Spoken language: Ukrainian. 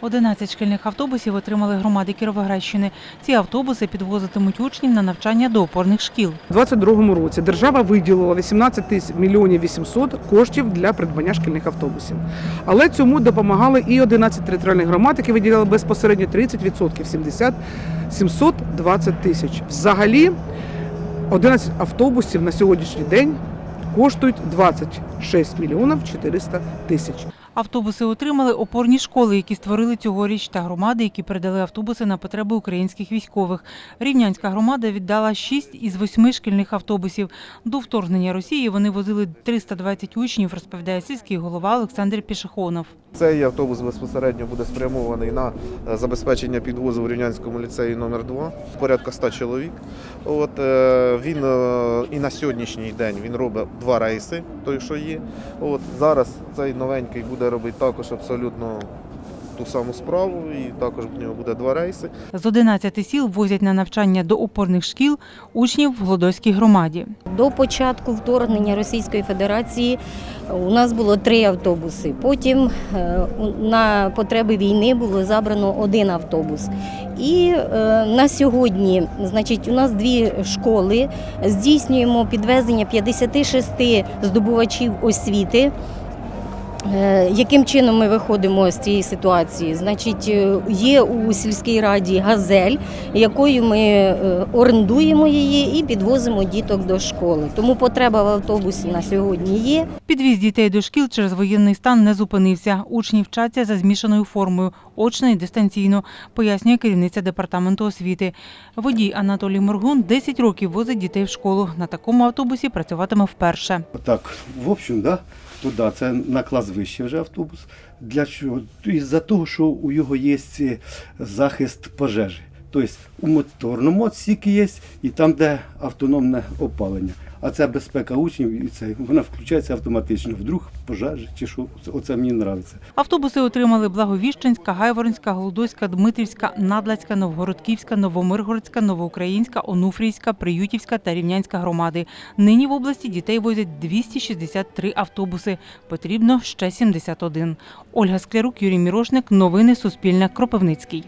11 шкільних автобусів отримали громади Кіровоградщини. Ці автобуси підвозитимуть учнів на навчання до опорних шкіл. У 2022 році держава виділила 18 тисяч мільйонів 800 коштів для придбання шкільних автобусів. Але цьому допомагали і 11 територіальних громад, які виділяли безпосередньо 30%, 70 720 тисяч. Взагалі 11 автобусів на сьогоднішній день коштують 26 мільйонів 400 тисяч. Автобуси отримали опорні школи, які створили цьогоріч, та громади, які передали автобуси на потреби українських військових. Рівнянська громада віддала 6 із 8 шкільних автобусів. До вторгнення Росії вони возили 320 учнів, розповідає сільський голова Олександр Пішехонов. Цей автобус безпосередньо буде спрямований на е, забезпечення підвозу в Рівнянському ліцеї номер 2 порядка 100 чоловік. От, е, він е, і на сьогоднішній день він робить два рейси, той, що є. От, зараз цей новенький буде робити також абсолютно ту саму справу, і також в нього буде два рейси. З 11 сіл возять на навчання до опорних шкіл учнів в Глодоській громаді. До початку вторгнення Російської Федерації у нас було три автобуси. Потім е, на потреби війни було забрано один автобус. І е, на сьогодні, значить, у нас дві школи. Здійснюємо підвезення 56 здобувачів освіти. Е, Яким чином ми виходимо з цієї ситуації? Значить, е, є у сільській раді газель, якою ми е, орендуємо її і підвозимо діток до школи. Тому потреба в автобусі на сьогодні є. Підвіз дітей до шкіл через воєнний стан не зупинився. Учні вчаться за змішаною формою, очно і дистанційно, пояснює керівниця департаменту освіти. Водій Анатолій Моргун 10 років возить дітей в школу. На такому автобусі працюватиме вперше. Так, в общем, да, то да, це на клас вище вже автобус. Для чого? Із-за того, що у його є захист пожежі. Тобто у моторному відсікі є і там, де автономне опалення. А це безпека учнів, і це вона включається автоматично. Вдруг пожежі чи що. Оце мені подобається. Автобуси отримали Благовіщенська, Гайворонська, Голодоська, Дмитрівська, Надлацька, Новгородківська, Новомиргородська, Новоукраїнська, Онуфрівська, Приютівська та Рівнянська громади. Нині в області дітей возять 263 автобуси. Потрібно ще 71. Ольга Склярук, Юрій Мірошник. Новини Суспільне. Кропивницький.